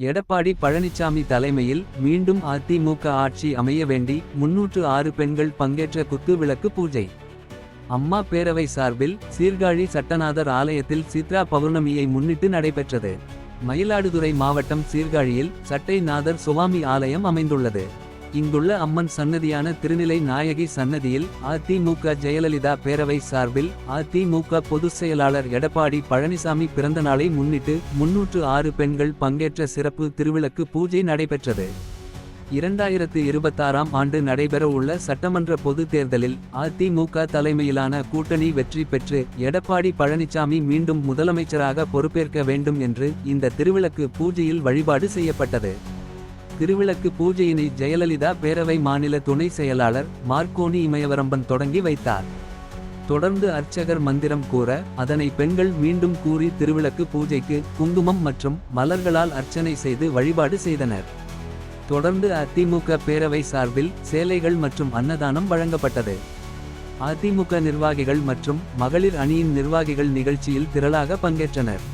எடப்பாடி பழனிசாமி தலைமையில் மீண்டும் அதிமுக ஆட்சி அமைய வேண்டி முன்னூற்று ஆறு பெண்கள் பங்கேற்ற குத்து விளக்கு பூஜை. அம்மா பேரவை சார்பில் சீர்காழி சட்டநாதர் ஆலயத்தில் சித்ரா பௌர்ணமியை முன்னிட்டு நடைபெற்றது. மயிலாடுதுறை மாவட்டம் சீர்காழியில் சட்டைநாதர் சுவாமி ஆலயம் அமைந்துள்ளது. இங்குள்ள அம்மன் சன்னதியான திருநிலை நாயகி சன்னதியில் அதிமுக ஜெயலலிதா பேரவை சார்பில் அதிமுக பொதுச் செயலாளர் எடப்பாடி பழனிசாமி பிறந்த நாளை முன்னிட்டு முன்னூற்று ஆறு பெண்கள் பங்கேற்ற சிறப்பு திருவிளக்கு பூஜை நடைபெற்றது. இரண்டாயிரத்து இருபத்தாறாம் ஆண்டு நடைபெறவுள்ள சட்டமன்ற பொதுத் தேர்தலில் அதிமுக தலைமையிலான கூட்டணி வெற்றி பெற்று எடப்பாடி பழனிசாமி மீண்டும் முதலமைச்சராக பொறுப்பேற்க வேண்டும் என்று இந்த திருவிளக்கு பூஜையில் வழிபாடு செய்யப்பட்டது. திருவிளக்கு பூஜையினை ஜெயலலிதா பேரவை மாநில துணை செயலாளர் மார்க்கோனி இமயவரம்பன் தொடங்கி வைத்தார். தொடர்ந்து அர்ச்சகர் மந்திரம் கூற அதனை பெண்கள் மீண்டும் கூறி திருவிளக்கு பூஜைக்கு குங்குமம் மற்றும் மலர்களால் அர்ச்சனை செய்து வழிபாடு செய்தனர். தொடர்ந்து அதிமுக பேரவை சார்பில் சேலைகள் மற்றும் அன்னதானம் வழங்கப்பட்டது. அதிமுக நிர்வாகிகள் மற்றும் மகளிர் அணியின் நிர்வாகிகள் நிகழ்ச்சியில் திரளாக பங்கேற்றனர்.